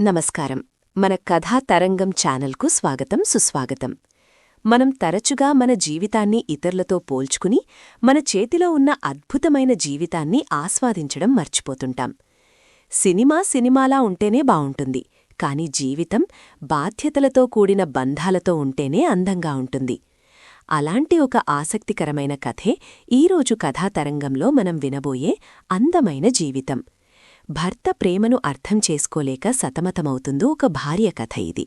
నమస్కారం. మన కథా తరంగం ఛానల్కు స్వాగతం సుస్వాగతం. మనం తరచుగా మన జీవితాన్ని ఇతరులతో పోల్చుకుని మన చేతిలో ఉన్న అద్భుతమైన జీవితాన్ని ఆస్వాదించడం మర్చిపోతుంటాం. సినిమా సినిమాలా ఉంటేనే బావుంటుంది కాని జీవితం బాధ్యతలతో కూడిన బంధాలతో ఉంటేనే అందంగా ఉంటుంది. అలాంటి ఒక ఆసక్తికరమైన కథే ఈరోజు కథా తరంగంలో మనం వినబోయే అందమైన జీవితం. భర్త ప్రేమను అర్థం చేసుకోలేక సతమతమవుతుందో ఒక భార్య కథ ఇది.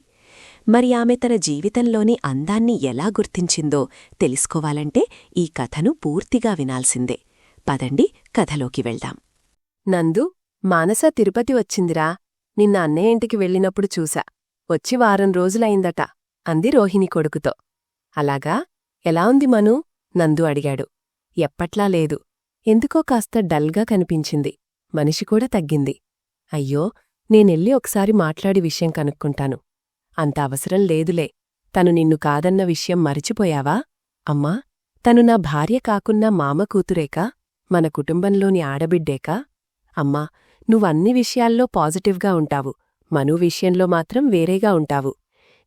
మరి ఆమె తన జీవితంలోని అందాన్ని ఎలా గుర్తించిందో తెలుసుకోవాలంటే ఈ కథను పూర్తిగా వినాల్సిందే. పదండి కథలోకి వెళ్దాం. నందు మానస తిరుపతి వచ్చిందిరా. నిన్న అన్నయ్య ఇంటికి వెళ్ళినప్పుడు చూసా వచ్చి వారం రోజులైందట. అంది రోహిణి కొడుకుతో. అలాగా? ఎలా ఉంది మను? నందు అడిగాడు. ఎప్పట్లా లేదు. ఎందుకో కాస్త డల్గా కనిపించింది. మనిషి కూడా తగ్గింది. అయ్యో నేనెళ్ళి ఒకసారి మాట్లాడి విషయం కనుక్కుంటాను. అంత అవసరం లేదులే. తను నిన్ను కాదన్న విషయం మరిచిపోయావా? అమ్మా తను నా భార్య కాకున్నా మామ కూతురేకా? మన కుటుంబంలోని ఆడబిడ్డేకా? అమ్మా నువ్వన్ని విషయాల్లో పాజిటివ్గా ఉంటావు. మను విషయంలో మాత్రం వేరేగా ఉంటావు.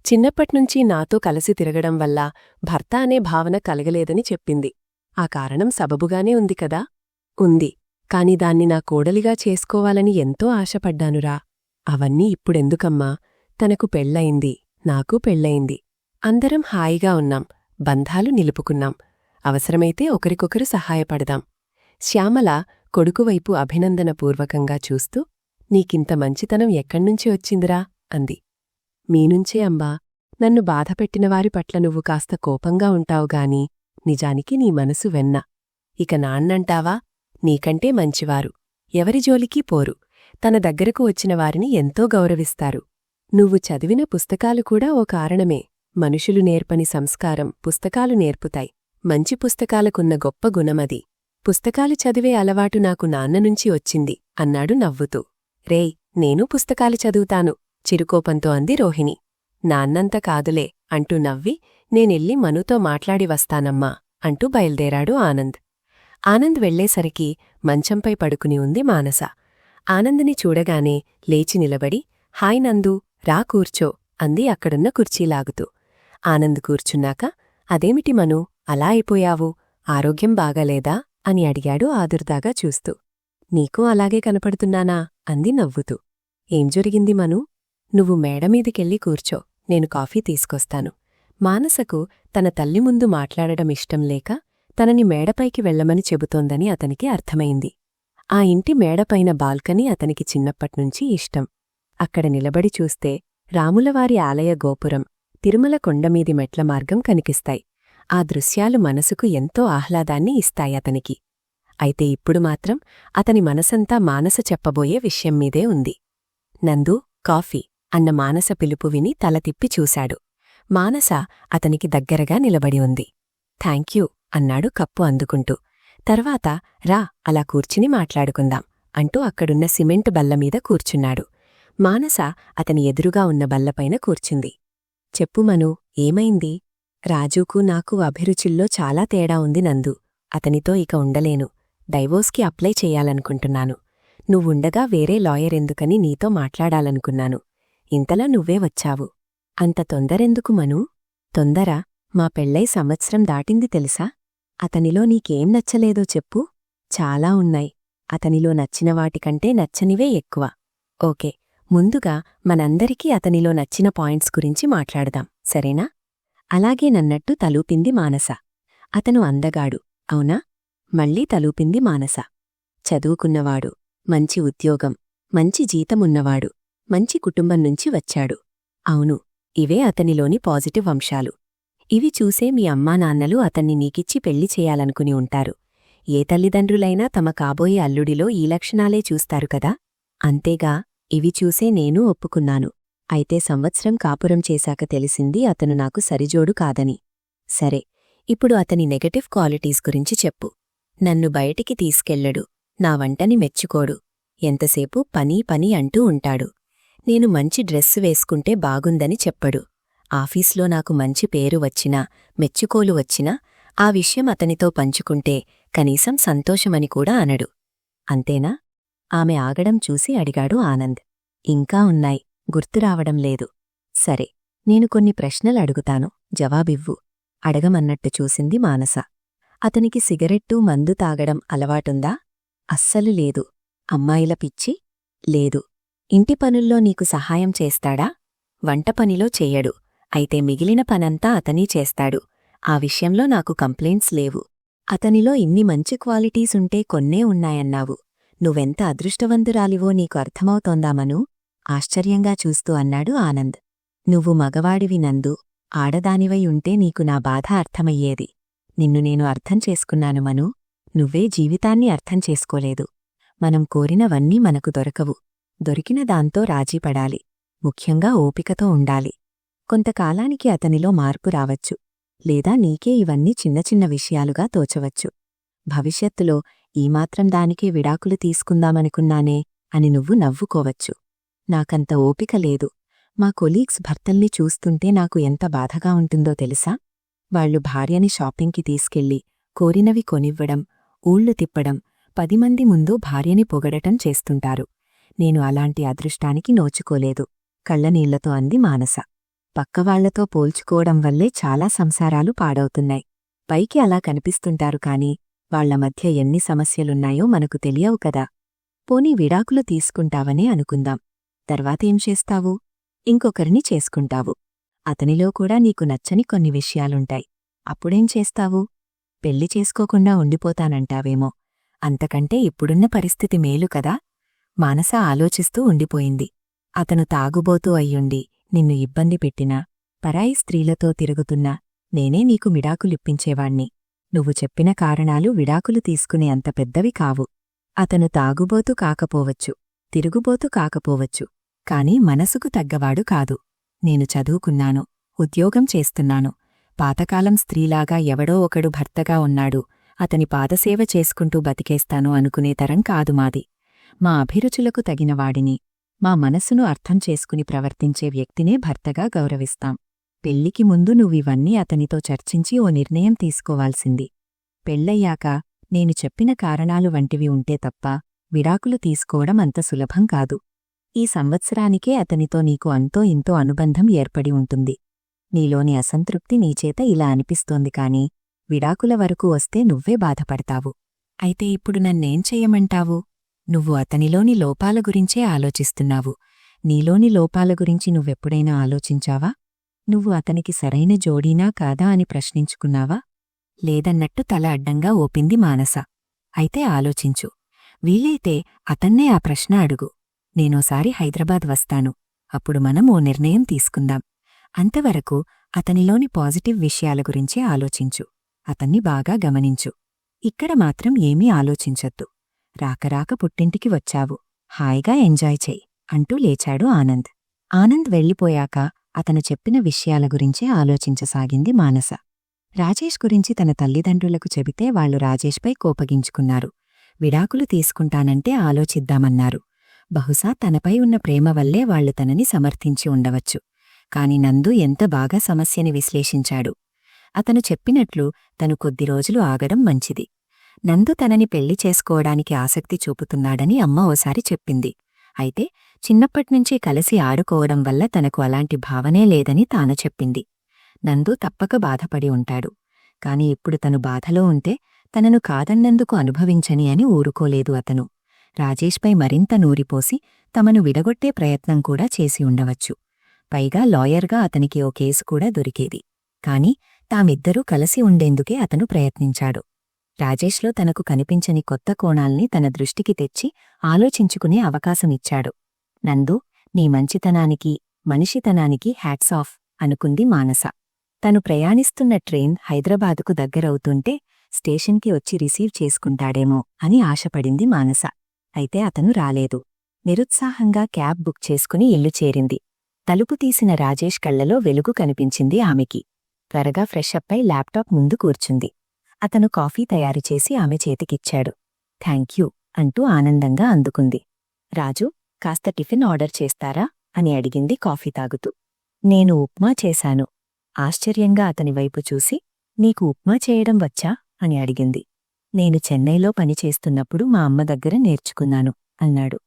చిన్నప్పట్నుంచి నాతో కలిసి తిరగడం వల్ల భర్త అనే భావన కలగలేదని చెప్పింది. ఆ కారణం సబబుగానే ఉంది కదా? ఉంది. కాని దాన్ని నా కోడలిగా చేసుకోవాలని ఎంతో ఆశపడ్డానురా. అవన్నీ ఇప్పుడెందుకమ్మా? తనకు పెళ్ళయింది నాకు పెళ్ళయింది. అందరం హాయిగా ఉన్నాం బంధాలు నిలుపుకున్నాం. అవసరమైతే ఒకరికొకరు సహాయపడదాం. శ్యామల కొడుకువైపు అభినందనపూర్వకంగా చూస్తూ నీకింత మంచితనం ఎక్కడ్నుంచి వచ్చిందిరా? అంది. మీనుంచే అంబా. నన్ను బాధపెట్టినవారి పట్ల నువ్వు కాస్త కోపంగా ఉంటావుగాని నిజానికి నీ మనసు వెన్న. ఇక నాన్నంటావా? నీకంటే మంచివారు. ఎవరి జోలికీ పోరు. తన దగ్గరకు వచ్చిన వారిని ఎంతో గౌరవిస్తారు. నువ్వు చదివిన పుస్తకాలు కూడా ఓ కారణమే. మనుషులు నేర్పని సంస్కారం పుస్తకాలు నేర్పుతాయి. మంచి పుస్తకాలకున్న గొప్ప గుణమది పుస్తకాలు చదివే అలవాటు నాకు నాన్ననుంచి వచ్చింది అన్నాడు నవ్వుతూ. రేయ్ నేను పుస్తకాలు చదువుతాను. చిరుకోపంతో అంది రోహిణి. నాన్నంత కాదులే అంటూ నవ్వి నేనెళ్ళి మనుతో మాట్లాడి వస్తానమ్మా అంటూ బయల్దేరాడు ఆనంద్. ఆనంద్ వెళ్ళేసరికి మంచంపై పడుకుని ఉంది మానస. ఆనంద్ని చూడగానే లేచి నిలబడి హాయ్ నందు రా కూర్చో అంది అక్కడున్న కుర్చీలాగుతూ ఆనంద్ కూర్చున్నాక అదేమిటి మను అలా అయిపోయావు? ఆరోగ్యం బాగాలేదా? అని అడిగాడు ఆదుర్దాగా చూస్తూ. నీకు అలాగే కనపడుతున్నానా? అంది నవ్వుతూ. ఏం జరిగింది మను? నువ్వు మేడమీదికెళ్ళి కూర్చో నేను కాఫీ తీసుకొస్తాను. మానసకు తన తల్లి ముందు మాట్లాడడం ఇష్టం లేక తనని మేడపైకి వెళ్ళమని చెబుతోందని అతనికి అర్థమైంది. ఆ ఇంటి మేడపైన బాల్కనీ అతనికి చిన్నప్పట్నుంచి ఇష్టం. అక్కడ నిలబడి చూస్తే రాములవారి ఆలయ గోపురం తిరుమల కొండమీది మెట్ల మార్గం కనిపిస్తాయి. ఆ దృశ్యాలు మనసుకు ఎంతో ఆహ్లాదాన్ని ఇస్తాయి అతనికి. అయితే ఇప్పుడు మాత్రం అతని మనసంతా మానస చెప్పబోయే విషయం మీదే ఉంది. నందు కాఫీ అన్న మానస పిలుపు విని తల తిప్పి చూశాడు. మానస అతనికి దగ్గరగా నిలబడి ఉంది. థ్యాంక్యూ అన్నాడు కప్పు అందుకుంటూ. తర్వాత రా అలా కూర్చుని మాట్లాడుకుందాం అంటూ అక్కడున్న సిమెంట్ బల్లమీద కూర్చున్నాడు. మానస అతని ఎదురుగా ఉన్న బల్లపైన కూర్చుంది. చెప్పు మను ఏమైంది? రాజుకు నాకు అభిరుచుల్లో చాలా తేడా ఉంది నందు అతనితో ఇక ఉండలేను డైవోర్స్కి అప్లై చెయ్యాలనుకుంటున్నాను నువ్వుండగా వేరే లాయర్ ఎందుకని నీతో మాట్లాడాలనుకున్నాను. ఇంతలా నువ్వే వచ్చావు. అంత తొందరెందుకు మను? తొందర మా పెళ్ళై సంవత్సరం దాటింది తెలుసా? అతనిలో నీకేం నచ్చలేదో చెప్పు. చాలా ఉన్నాయి. అతనిలో నచ్చిన వాటికంటే నచ్చనివే ఎక్కువ. ఓకే. ముందుగా మనందరికీ అతనిలో నచ్చిన పాయింట్స్ గురించి మాట్లాడదాం. సరేనా? అలాగే నన్నట్టు తలూపింది మానస. అతను అందగాడు. అవునా? మళ్ళీ తలూపింది మానస. చదువుకున్నవాడు. మంచి ఉద్యోగం. మంచి జీతమున్నవాడు. మంచి కుటుంబం నుంచి వచ్చాడు. అవును. ఇవే అతనిలోని పాజిటివ్ అంశాలు. ఇవి చూసే మీ అమ్మానాన్నలు అతన్ని నీకిచ్చి పెళ్ళి చేయాలనుకుని ఉంటారు. ఏ తల్లిదండ్రులైనా తమ కాబోయే అల్లుడిలో ఈ లక్షణాలే చూస్తారు కదా? అంతేగా ఇవి చూసే నేను ఒప్పుకున్నాను. అయితే సంవత్సరం కాపురం చేశాక తెలిసింది అతను నాకు సరిజోడు కాదని. సరే ఇప్పుడు అతని నెగటివ్ క్వాలిటీస్ గురించి చెప్పు. నన్ను బయటికి తీసుకెళ్ళడు నా వంటని మెచ్చుకోడు. ఎంతసేపు పని పని అంటూ ఉంటాడు. నేను మంచి డ్రెస్సు వేసుకుంటే బాగుందని చెప్పడు. ఆఫీస్లో నాకు మంచి పేరు వచ్చినా మెచ్చుకోలు వచ్చినా ఆ విషయం అతనితో పంచుకుంటే కనీసం సంతోషమని కూడా అనడు. అంతేనా? ఆమె ఆగడం చూసి అడిగాడు ఆనంద్. ఇంకా ఉన్నాయి గుర్తురావడం లేదు. సరే నేను కొన్ని ప్రశ్నలు అడుగుతాను జవాబివ్వు. అడగమన్నట్టు చూసింది మానస. అతనికి సిగరెట్టు మందు తాగడం అలవాటుందా? అస్సలు లేదు. అమ్మాయిల పిచ్చి? లేదు. ఇంటి పనుల్లో నీకు సహాయం చేస్తాడా? వంట పనిలో చెయ్యడు అయితే మిగిలిన పనంతా అతనీ చేస్తాడు. ఆ విషయంలో నాకు కంప్లైంట్స్ లేవు. అతనిలో ఇన్ని మంచి క్వాలిటీసుంటే కొన్నే ఉన్నాయన్నావు. నువ్వెంత అదృష్టవంతురాలివో నీకు అర్థమవుతోందామను ఆశ్చర్యంగా చూస్తూ అన్నాడు ఆనంద్. నువ్వు మగవాడివి నందు ఆడదానివై ఉంటే నీకు నా బాధ అర్థమయ్యేది. నిన్ను నేను అర్థం చేసుకున్నాను మను. నువ్వే జీవితాన్ని అర్థం చేసుకోలేదు. మనం కోరినవన్నీ మనకు దొరకవు. దొరికిన దాంతో రాజీపడాలి. ముఖ్యంగా ఓపికతో ఉండాలి. కొంతకాలానికి అతనిలో మార్పు రావచ్చు లేదా నీకే ఇవన్నీ చిన్న చిన్న విషయాలుగా తోచవచ్చు. భవిష్యత్తులో ఈమాత్రం దానికే విడాకులు తీసుకుందామనుకున్నానే అని నువ్వు నవ్వుకోవచ్చు. నాకంత ఓపిక లేదు. మా కొలీగ్స్ భర్తల్ని చూస్తుంటే నాకు ఎంత బాధగా ఉంటుందో తెలుసా? వాళ్ళు భార్యని షాపింగ్కి తీసుకెళ్ళి కోరినవి కొనివ్వడం ఊళ్ళు తిప్పడం పది మంది ముందు భార్యని పొగడటం చేస్తుంటారు. నేను అలాంటి అదృష్టానికి నోచుకోలేదు. కళ్ళనీళ్ళతో అంది మానస. పక్కవాళ్ళతో పోల్చుకోవడం వల్లే చాలా సంసారాలు పాడవుతున్నాయి. పైకి అలా కనిపిస్తుంటారు కాని వాళ్ళ మధ్య ఎన్ని సమస్యలున్నాయో మనకు తెలియవు కదా. పోనీ విడాకులు తీసుకుంటావనే అనుకుందాం. తర్వాతేం చేస్తావు? ఇంకొకరిని చేసుకుంటావు. అతనిలో కూడా నీకు నచ్చని కొన్ని విషయాలుంటాయి. అప్పుడేం చేస్తావు? పెళ్ళి చేసుకోకుండా ఉండిపోతానంటావేమో. అంతకంటే ఇప్పుడున్న పరిస్థితి మేలు కదా. మానస ఆలోచిస్తూ ఉండిపోయింది. అతను తాగుబోతూ అయ్యుండి నిన్ను ఇబ్బంది పెట్టినా పరాయి స్త్రీలతో తిరుగుతున్నా నేనే నీకు మిడాకులిప్పించేవాణ్ణి నువ్వు చెప్పిన కారణాలు విడాకులు తీసుకునే అంత పెద్దవి కావు. అతను తాగుబోతు కాకపోవచ్చు తిరుగుబోతు కాకపోవచ్చు కాని మనసుకు తగ్గవాడు కాదు. నేను చదువుకున్నాను ఉద్యోగం చేస్తున్నాను. పాతకాలం స్త్రీలాగా ఎవడో ఒకడు భర్తగా ఉన్నాడు. అతని పాదసేవ చేసుకుంటూ బతికేస్తాను అనుకునే తరం కాదు మాది. మా అభిరుచులకు తగినవాడిని. మా మనసును అర్థం చేసుకుని ప్రవర్తించే వ్యక్తినే భర్తగా గౌరవిస్తాం. పెళ్ళికి ముందు నువ్వివన్నీ అతనితో చర్చించి ఓ నిర్ణయం తీసుకోవాల్సింది. పెళ్ళయ్యాక నేను చెప్పిన కారణాలు వంటివి ఉంటే తప్ప విడాకులు తీసుకోవడం అంత సులభం కాదు. ఈ సంవత్సరానికే అతనితో నీకు అంతో ఇంతో అనుబంధం ఏర్పడి ఉంటుంది. నీలోని అసంతృప్తి నీచేత ఇలా అనిపిస్తోంది కాని విడాకుల వరకు వస్తే నువ్వే బాధపడతావు. అయితే ఇప్పుడు నన్నేం చెయ్యమంటావు నువ్వు అతనిలోని లోపాల గురించే ఆలోచిస్తున్నావు. నీలోని లోపాల గురించి నువ్వెప్పుడైనా ఆలోచించావా? నువ్వు అతనికి సరైన జోడీనా కాదా అని ప్రశ్నించుకున్నావా? లేదన్నట్టు తల అడ్డంగా ఓపింది మానస. అయితే ఆలోచించు. వీలైతే అతన్నే ఆ ప్రశ్న అడుగు. నేనోసారి హైదరాబాద్ వస్తాను. అప్పుడు మనం ఓ నిర్ణయం తీసుకుందాం. అంతవరకు అతనిలోని పాజిటివ్ విషయాల గురించే ఆలోచించు. అతన్ని బాగా గమనించు. ఇక్కడ మాత్రం ఏమీ ఆలోచించొద్దు. రాకరాక పుట్టింటికి వచ్చావు. హాయిగా ఎంజాయ్ చెయ్యి అంటూ లేచాడు ఆనంద్. ఆనంద్ వెళ్ళిపోయాక అతను చెప్పిన విషయాల గురించే ఆలోచించసాగింది మానస. రాజేష్ గురించి తన తల్లిదండ్రులకు చెబితే వాళ్ళు రాజేష్పై కోపగించుకున్నారు. విడాకులు తీసుకుంటానంటే ఆలోచిద్దామన్నారు. బహుశా తనపై ఉన్న ప్రేమ వల్లే వాళ్ళు తనని సమర్థించి ఉండవచ్చు. కాని నందు ఎంత బాగా సమస్యని విశ్లేషించాడు. అతను చెప్పినట్లు తను కొద్ది రోజులు ఆగడం మంచిది. నందు తనని పెళ్ళి చేసుకోవడానికి ఆసక్తి చూపుతున్నాడని అమ్మ ఓసారి చెప్పింది. అయితే చిన్నప్పట్నుంచీ కలిసి ఆడుకోవడం వల్ల తనకు అలాంటి భావనే లేదని తాను చెప్పింది. నందు తప్పక బాధపడి ఉంటాడు. కాని ఇప్పుడు తను బాధలో ఉంటే తనను కాదన్నందుకు అనుభవించని అని ఊరుకోలేదు అతను. రాజేష్పై మరింత నూరిపోసి తమను విడగొట్టే ప్రయత్నం కూడా చేసి ఉండవచ్చు. పైగా లాయర్గా అతనికి ఓ కేసు కూడా దొరికేది. కాని తామిద్దరూ కలిసి ఉండేందుకే అతను ప్రయత్నించాడు. రాజేష్లో తనకు కనిపించని కొత్త కోణాల్ని తన దృష్టికి తెచ్చి ఆలోచించుకునే అవకాశమిచ్చాడు నందు నీ మంచితనానికి మనిషితనానికి హ్యాట్స్ ఆఫ్ అనుకుంది మానస. తను ప్రయాణిస్తున్న ట్రైన్ హైదరాబాదుకు దగ్గరవుతుంటే స్టేషన్కి వచ్చి రిసీవ్ చేసుకుంటాడేమో అని ఆశపడింది మానస. అయితే అతను రాలేదు. నిరుత్సాహంగా క్యాబ్ బుక్ చేసుకుని ఇల్లు చేరింది. తలుపు తీసిన రాజేష్ కళ్ళలో వెలుగు కనిపించింది ఆమెకి. త్వరగా ఫ్రెష్ అప్ ల్యాప్టాప్ ముందు కూర్చుంది. అతను కాఫీ తయారుచేసి ఆమె చేతికిచ్చాడు. థ్యాంక్యూ అంటూ ఆనందంగా అందుకుంది. రాజు కాస్త టిఫిన్ ఆర్డర్ చేస్తారా? అని అడిగింది కాఫీ తాగుతూ. నేను ఉప్మా చేశాను. ఆశ్చర్యంగా అతని వైపు చూసి నీకు ఉప్మా చేయడం వచ్చా? అని అడిగింది. నేను చెన్నైలో పనిచేస్తున్నప్పుడు మా అమ్మ దగ్గర నేర్చుకున్నాను అన్నాడు.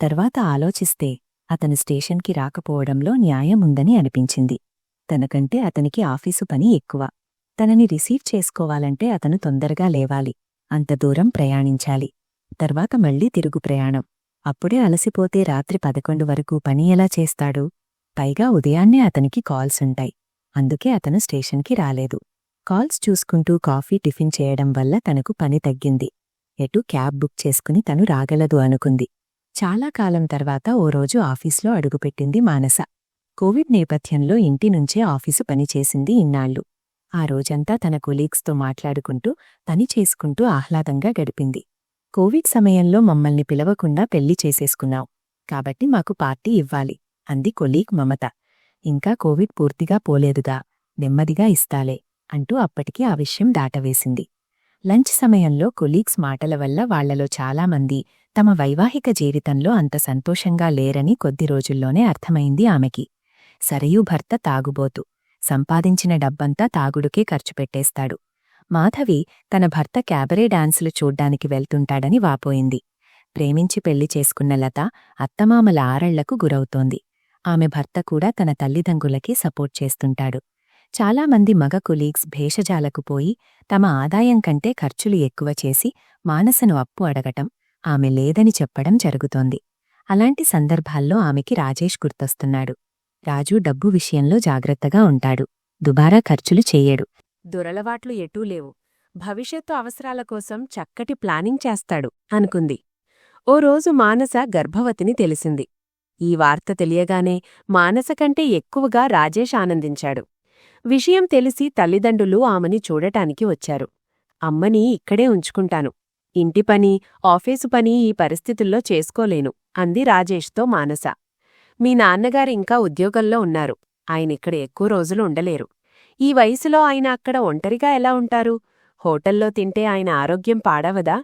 తర్వాత ఆలోచిస్తే అతను స్టేషన్కి రాకపోవడంలో న్యాయముందని అనిపించింది. తనకంటే అతనికి ఆఫీసు పని ఎక్కువ. తనని రిసీవ్ చేసుకోవాలంటే అతను తొందరగా లేవాలి. అంత దూరం ప్రయాణించాలి. తర్వాత మళ్ళీ తిరుగు ప్రయాణం. అప్పుడే అలసిపోతే రాత్రి పదకొండు వరకు పని ఎలా చేస్తాడు? పైగా ఉదయాన్నే అతనికి కాల్స్ ఉంటాయి. అందుకే అతను స్టేషన్కి రాలేదు. కాల్స్ చూసుకుంటూ కాఫీ టిఫిన్ చేయడం వల్ల తనకు పని తగ్గింది. ఎటు క్యాబ్ బుక్ చేసుకుని తను రాగలదు అనుకుంది. చాలా కాలం తర్వాత ఓ రోజు ఆఫీస్లో అడుగుపెట్టింది మానస. కోవిడ్ నేపథ్యంలో ఇంటి నుంచే ఆఫీసు పనిచేసింది ఇన్నాళ్ళు ఆ రోజంతా తన కొలీగ్స్తో మాట్లాడుకుంటూ పని చేసుకుంటూ ఆహ్లాదంగా గడిపింది. కోవిడ్ సమయంలో మమ్మల్ని పిలవకుండా పెళ్ళి చేసేసుకున్నావు కాబట్టి మాకు పార్టీ ఇవ్వాలి అంది కొలీగ్ మమత. ఇంకా కోవిడ్ పూర్తిగా పోలేదుగా నెమ్మదిగా ఇస్తాలే అంటూ అప్పటికి ఆ విషయం దాటవేసింది. లంచ్ సమయంలో కొలీగ్స్ మాటల వల్ల వాళ్ళలో చాలామంది తమ వైవాహిక జీవితంలో అంత సంతోషంగా లేరని కొద్ది రోజుల్లోనే అర్థమైంది ఆమెకి. సరయూ భర్త తాగుబోతు సంపాదించిన డబ్బంతా తాగుడుకే ఖర్చు పెట్టేస్తాడు. మాధవి తన భర్త క్యాబరే డాన్సులు చూడ్డానికి వెళ్తుంటాడని వాపోయింది. ప్రేమించి పెళ్ళి చేసుకున్న లత అత్తమామల ఆరళ్ళకు గురవుతోంది. ఆమె భర్త కూడా తన తల్లిదండ్రులకి సపోర్ట్ చేస్తుంటాడు. చాలామంది మగ కొలీగ్స్ భేషజాలకు పోయి తమ ఆదాయం కంటే ఖర్చులు ఎక్కువ చేసి మానసను అప్పు అడగటం ఆమె లేదని చెప్పడం జరుగుతోంది. అలాంటి సందర్భాల్లో ఆమెకి రాజేష్ గుర్తొస్తున్నాడు. రాజు డబ్బు విషయంలో జాగ్రత్తగా ఉంటాడు. దుబారా ఖర్చులు చెయ్యడు దురలవాట్లు ఎటూ లేవు. భవిష్యత్తు అవసరాల కోసం చక్కటి ప్లానింగ్ చేస్తాడు అనుకుంది. ఓ రోజు మానస గర్భవతిని తెలిసింది. ఈ వార్త తెలియగానే మానస కంటే ఎక్కువగా రాజేష్ ఆనందించాడు. విషయం తెలిసి తల్లిదండ్రులు ఆమెని చూడటానికి వచ్చారు. అమ్మని ఇక్కడే ఉంచుకుంటాను. ఇంటి పని ఆఫీసు పని ఈ పరిస్థితుల్లో చేసుకోలేను అంది రాజేష్తో మానస. మీ నాన్నగారు ఇంకా ఉద్యోగంలో ఉన్నారు. ఆయనిక్కడ ఎక్కువ రోజులు ఉండలేరు. ఈ వయసులో ఆయన అక్కడ ఒంటరిగా ఎలా ఉంటారు? హోటల్లో తింటే ఆయన ఆరోగ్యం పాడవదా?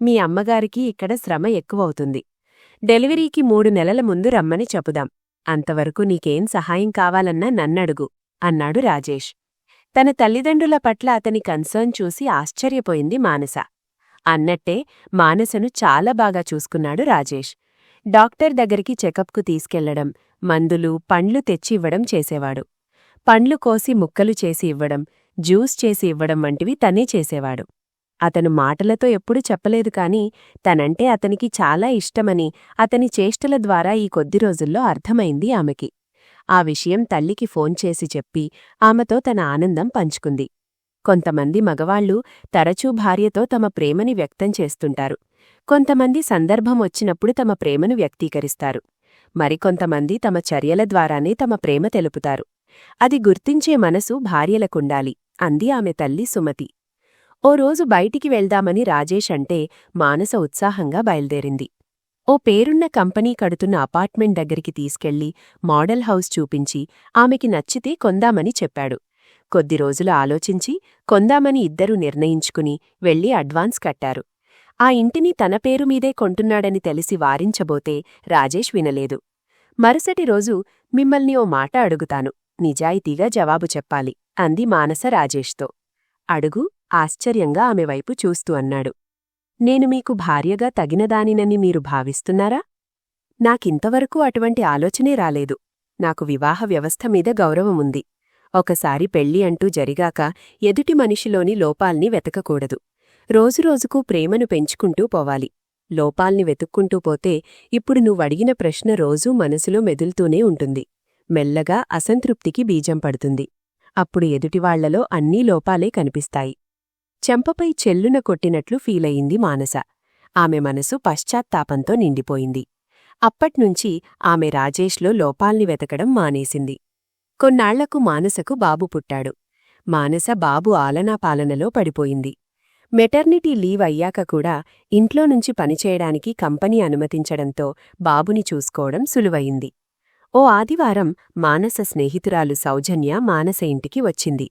మీ అమ్మగారికి ఇక్కడ శ్రమ ఎక్కువవుతుంది. డెలివరీకి మూడు నెలల ముందు రమ్మని చెపుదాం అంతవరకు నీకేం సహాయం కావాలన్నా నన్నడుగు అన్నాడు రాజేష్. తన తల్లిదండ్రుల పట్ల అతని కన్సర్న్ చూసి ఆశ్చర్యపోయింది మానస. అన్నట్టే మానసను చాలా బాగా చూసుకున్నాడు రాజేష్. డాక్టర్ దగ్గరికి చెకప్కు తీసుకెళ్ళడం మందులు పండ్లు తెచ్చి ఇవ్వడం చేసేవాడు. పండ్లు కోసి ముక్కలు చేసి ఇవ్వడం జ్యూస్ చేసి ఇవ్వడం వంటివి తనే చేసేవాడు. అతను మాటలతో ఎప్పుడూ చెప్పలేదు కాని తనంటే అతనికి చాలా ఇష్టమని అతని చేష్టల ద్వారా ఈ కొద్ది రోజుల్లో అర్థమైంది ఆమెకి. ఆ విషయం తల్లికి ఫోన్ చేసి చెప్పి ఆమెతో తన ఆనందం పంచుకుంది. కొంతమంది మగవాళ్ళు తరచూ భార్యతో తమ ప్రేమని వ్యక్తం చేస్తుంటారు. కొంతమంది సందర్భం వచ్చినప్పుడు తమ ప్రేమను వ్యక్తీకరిస్తారు. మరికొంతమంది తమ చర్యల ద్వారానే తమ ప్రేమ తెలుపుతారు. అది గుర్తించే మనసు భార్యలకుండాలి అంది ఆమె తల్లి సుమతి. ఓ రోజు బయటికి వెళ్దామని రాజేష్ అంటే మానస ఉత్సాహంగా బయల్దేరింది. ఓ పేరున్న కంపెనీ కడుతున్న అపార్ట్మెంట్ దగ్గరికి తీసుకెళ్ళి మోడల్ హౌస్ చూపించి ఆమెకి నచ్చితే కొందామని చెప్పాడు. కొద్ది రోజులు ఆలోచించి కొందామని ఇద్దరూ నిర్ణయించుకుని వెళ్ళి అడ్వాన్స్ కట్టారు. ఆ ఇంటిని తన పేరు మీదే కొంటున్నాడని తెలిసి వారించబోతే రాజేష్ వినలేదు. మరుసటి రోజు మిమ్మల్ని ఓ మాట అడుగుతాను. నిజాయితీగా జవాబు చెప్పాలి అంది మానస రాజేష్తో. అడుగు ఆశ్చర్యంగా ఆమె వైపు చూస్తూ అన్నాడు. నేను మీకు భార్యగా తగినదానినని మీరు భావిస్తున్నారా? నాకింతవరకు అటువంటి ఆలోచనే రాలేదు. నాకు వివాహ వ్యవస్థ మీద గౌరవముంది. ఒకసారి పెళ్ళి అంటూ జరిగాక ఎదుటి మనిషిలోని లోపాల్ని వెతకకూడదు. రోజురోజుకూ ప్రేమను పెంచుకుంటూ పోవాలి. లోపాల్ని వెతుక్కుంటూ పోతే ఇప్పుడు నువ్వడిగిన ప్రశ్న రోజూ మనసులో మెదులుతూనే ఉంటుంది. మెల్లగా అసంతృప్తికి బీజం పడుతుంది. అప్పుడు ఎదుటివాళ్ళలో అన్నీ లోపాలే కనిపిస్తాయి. చెంపపై చెల్లున కొట్టినట్లు ఫీలయింది మానస. ఆమె మనసు పశ్చాత్తాపంతో నిండిపోయింది. అప్పట్నుంచి ఆమె రాజేష్లో లోపాల్ని వెతకడం మానేసింది. కొన్నాళ్ళకు మానసకు బాబు పుట్టాడు. మానస బాబు ఆలనాపాలనలో పడిపోయింది. మెటర్నిటీ లీవ్ అయ్యాక కూడా ఇంట్లో నుంచి పనిచేయడానికి కంపెనీ అనుమతించడంతో బాబుని చూసుకోవడం సులువయింది. ఓ ఆదివారం మానస స్నేహితురాలు సౌజన్య మానస ఇంటికి వచ్చింది.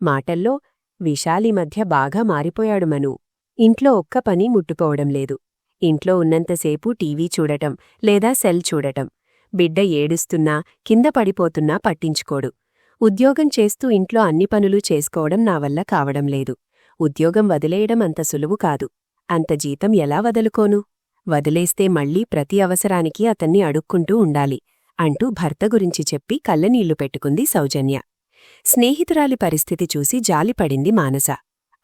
మాటల్లో విశాలి మధ్య బాగా మారిపోయాడు మను. ఇంట్లో ఒక్క పని ముట్టుకోవడం లేదు. ఇంట్లో ఉన్నంతసేపు టీవీ చూడటం లేదా సెల్ చూడటం. బిడ్డ ఏడుస్తున్నా కింద పడిపోతున్నా పట్టించుకోడు. ఉద్యోగం చేస్తూ ఇంట్లో అన్ని పనులు చేసుకోవడం నా వల్ల కావడం లేదు. ఉద్యోగం వదిలేయడం అంత సులువు కాదు. అంత జీతం ఎలా వదులుకోను? వదిలేస్తే మళ్ళీ ప్రతి అవసరానికి అతన్ని అడుక్కుంటూ ఉండాలి అంటూ భర్త గురించి చెప్పి కళ్ళనీళ్ళు పెట్టుకుంది సౌజన్య. స్నేహితురాలి పరిస్థితి చూసి జాలిపడింది మానస.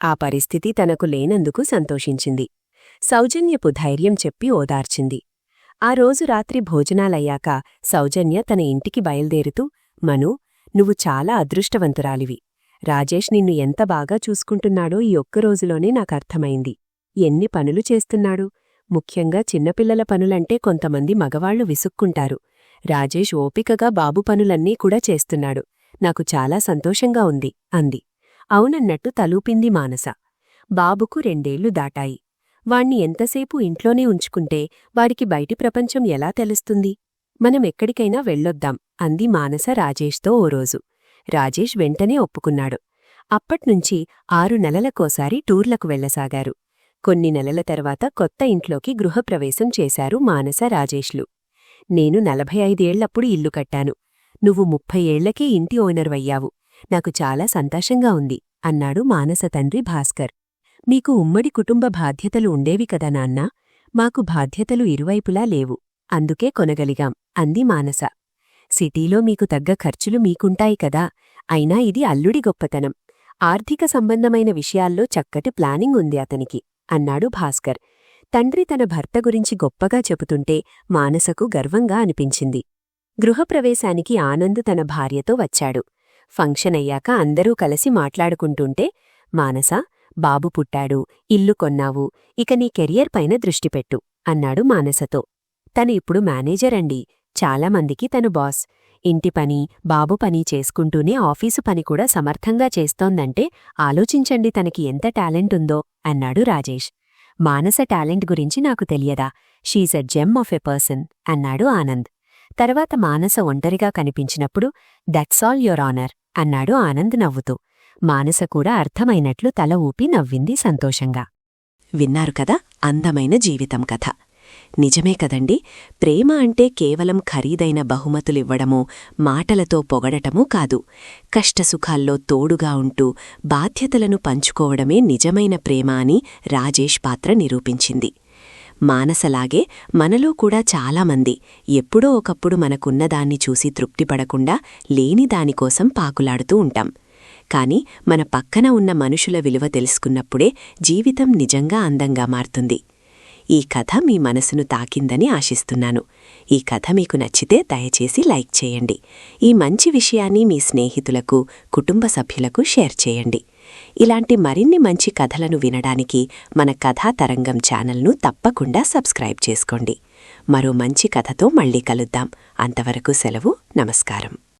ఆ పరిస్థితి తనకు లేనందుకు సంతోషించింది. సౌజన్యపు ధైర్యం చెప్పి ఓదార్చింది. ఆ రోజు రాత్రి భోజనాలయ్యాక సౌజన్య తన ఇంటికి బయల్దేరుతూ మను నువ్వు చాలా అదృష్టవంతురాలివి. రాజేష్ నిన్ను ఎంత బాగా చూసుకుంటున్నాడో ఈ ఒక్క రోజులోనే నాకర్థమైంది ఎన్ని పనులు చేస్తున్నాడు? ముఖ్యంగా చిన్నపిల్లల పనులంటే కొంతమంది మగవాళ్ళు విసుక్కుంటారు. రాజేష్ ఓపికగా బాబు పనులన్నీ కూడా చేస్తున్నాడు. నాకు చాలా సంతోషంగా ఉంది అంది. అవునన్నట్టు తలూపింది మానస. బాబుకు రెండేళ్ళు దాటాయి. వాణ్ణి ఎంతసేపు ఇంట్లోనే ఉంచుకుంటే వాడికి బయటి ప్రపంచం ఎలా తెలుస్తుంది? మనం ఎక్కడికైనా వెళ్ళొద్దాం అంది మానస రాజేష్తో ఓ రోజు. రాజేష్ వెంటనే ఒప్పుకున్నాడు. అప్పట్నుంచి ఆరు నెలలకోసారి టూర్లకు వెళ్ళసాగారు కొన్ని నెలల తర్వాత కొత్త ఇంట్లోకి గృహప్రవేశం చేశారు మానస రాజేష్లు. నేను నలభై ఐదేళ్ళప్పుడు ఇల్లు కట్టాను. నువ్వు ముప్పై ఏళ్ళకే ఇంటి ఓనర్వయ్యావు నాకు చాలా సంతోషంగా ఉంది అన్నాడు మానస తండ్రి భాస్కర్. మీకు ఉమ్మడి కుటుంబ బాధ్యతలు ఉండేవి కదా నాన్నా. మాకు బాధ్యతలు ఇరువైపులా లేవు. అందుకే కొనగలిగాం అంది మానస. సిటీలో మీకు తగ్గ ఖర్చులు మీకుంటాయి కదా. అయినా ఇది అల్లుడి గొప్పతనం. ఆర్థిక సంబంధమైన విషయాల్లో చక్కటి ప్లానింగ్ ఉంది అతనికి అన్నాడు భాస్కర్. తండ్రి తన భర్త గురించి గొప్పగా చెబుతుంటే మానసకు గర్వంగా అనిపించింది. గృహప్రవేశానికి ఆనంద్ తన భార్యతో వచ్చాడు. ఫంక్షన్ అయ్యాక అందరూ కలిసి మాట్లాడుకుంటుంటే మానస బాబు పుట్టాడు ఇల్లు కొన్నావు ఇక నీ కెరియర్ పైన దృష్టిపెట్టు అన్నాడు మానసతో. తను ఇప్పుడు మేనేజర్ అండి. చాలామందికి తను బాస్. ఇంటి పని బాబు పని చేసుకుంటూనే ఆఫీసు పని కూడా సమర్థంగా చేస్తోందంటే ఆలోచించండి తనకి ఎంత టాలెంట్ ఉందో అన్నాడు రాజేష్. మానస టాలెంట్ గురించి నాకు తెలియదా? She's a gem of a person అన్నాడు ఆనంద్. తర్వాత మానస ఒంటరిగా కనిపించినప్పుడు దట్స్ ఆల్ యోర్ ఆనర్ అన్నాడు ఆనంద్ నవ్వుతూ. మానస కూడా అర్థమైనట్లు తల ఊపి నవ్వింది సంతోషంగా. విన్నారు కదా అందమైన జీవితం కథ. నిజమే కదండి. ప్రేమ అంటే కేవలం ఖరీదైన బహుమతులివ్వడమో మాటలతో పొగడటమూ కాదు. కష్టసుఖాల్లో తోడుగా ఉంటూ బాధ్యతలను పంచుకోవడమే నిజమైన ప్రేమ అని రాజేష్ పాత్ర నిరూపించింది. మానసలాగే మనలో కూడా చాలామంది ఎప్పుడో ఒకప్పుడు మనకున్నదాన్ని చూసి తృప్తిపడకుండా లేని దానికోసం పాకులాడుతూ ఉంటాం. కాని మన పక్కన ఉన్న మనుషుల విలువ తెలుసుకున్నప్పుడే జీవితం నిజంగా అందంగా మారుతుంది. ఈ కథ మీ మనసును తాకిందని ఆశిస్తున్నాను. ఈ కథ మీకు నచ్చితే దయచేసి లైక్ చేయండి. ఈ మంచి విషయాన్ని మీ స్నేహితులకు కుటుంబ సభ్యులకు షేర్ చేయండి. ఇలాంటి మరిన్ని మంచి కథలను వినడానికి మన కథా తరంగం ఛానల్ను తప్పకుండా సబ్స్క్రైబ్ చేసుకోండి. మరో మంచి కథతో మళ్ళీ కలుద్దాం. అంతవరకు సెలవు నమస్కారం.